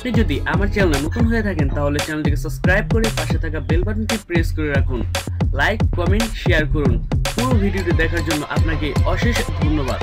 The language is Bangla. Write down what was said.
আপনি যদি আমার চ্যানেলে নতুন হয়ে থাকেন, তাহলে চ্যানেলটিকে সাবস্ক্রাইব করে পাশে থাকা বেল বাটনটি প্রেস করে রাখুন। লাইক, কমেন্ট, শেয়ার করুন। পুরো ভিডিওটি দেখার জন্য আপনাকে অশেষ ধন্যবাদ।